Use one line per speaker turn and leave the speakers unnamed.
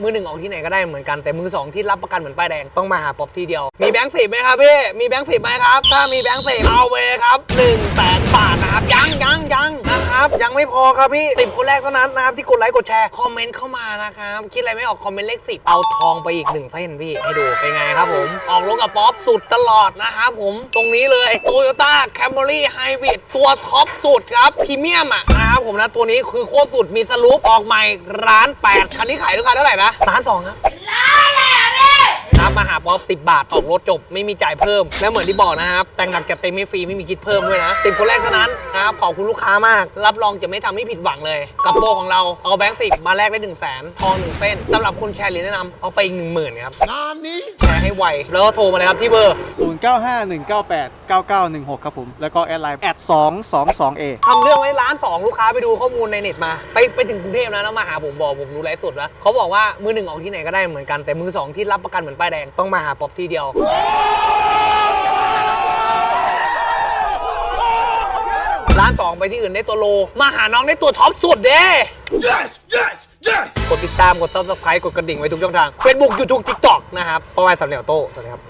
มือหนึ่งออกที่ไหนก็ได้เหมือนกันแต่มือสองที่รับประกันเหมือนป้ายแดงต้องมาหาป๊อปที่เดียว มีแบงค์สิบไหมครับพี่มีแบงค์สิบไหมครับ ถ้ามีแบงค์สิบเอาไปเลยครับหนึ่งแยังไม่พอครับพี่สิบคนแรกเท่านั้นนะครับที่กดไลค์กดแชร์คอมเมนต์เข้ามานะครับคิดอะไรไม่ออกคอมเมนต์เลขสิบเอาทองไปอีกหนึ่งเส้นพี่ให้ดูเป็นไงครับผม ออกรถกับป๊อปสุดตลอดนะครับผมตรงนี้เลย Toyota Camry Hybrid ตัวท็อปสุดครับพรีเมียมอะนะครับผมนะตัวนี้คือโคตรสุดมีสลูปออกใหม่ร้านแปดคันนี้ขายราคาเท่าไหร่นะร้านสองครับาหาป๊อป10 บาทออกรถจบไม่มีจ่ายเพิ่ม และเหมือนที่บอกนะครับ แต่งหนักจัดเต็มไม่ฟรีไม่มีคิดเพิ่มด้วยนะสิคนแรกเท่านั้นนะครับขอบคุณลูกค้ามาก รับรองจะไม่ทำให้ผิดหวังเลยกับโปรของเราเอาแบงค์สิมาแลกได้1 0 0 0 0แสนทองหนึ่งเส้นสำหรับคนแชร์เหรียญแนะนำเอาไปอีกหนึ่งหมื่นครับ
งานนี้
แชร์ให้ไวแล้วก็โทรมาเลยครับที่เบอร์
0951989916 ครับผม แล้วก็แอดไลน์แอด222 a
ทำเรื่องไว้ร้านสองลูกค้าไปดูข้อมูลในเน็ตมา ไปไปถึงกรุงเทพนะแล้วมาหาผมบอกผมดูไลฟ์สดแล้วเขาบอกว่ามือหนึ่งออกที่ไหนก็ได้เหมือนกันแต่มือสองที่รับประกันเหมือนป้ายแดงต้องมาหาป๊อปที่เดียว ร้านสองไปที่อื่นได้ตัวโล มาหาน้องได้ตัวท็อปสุดเด้
yes yes yes
กดติดตาม กด subscribe กดกระดิ่งไว้ทุกช่องทาง Facebook YouTube TikTok นะครับป้าไวายสำเนียงโต้สวัสดีครับ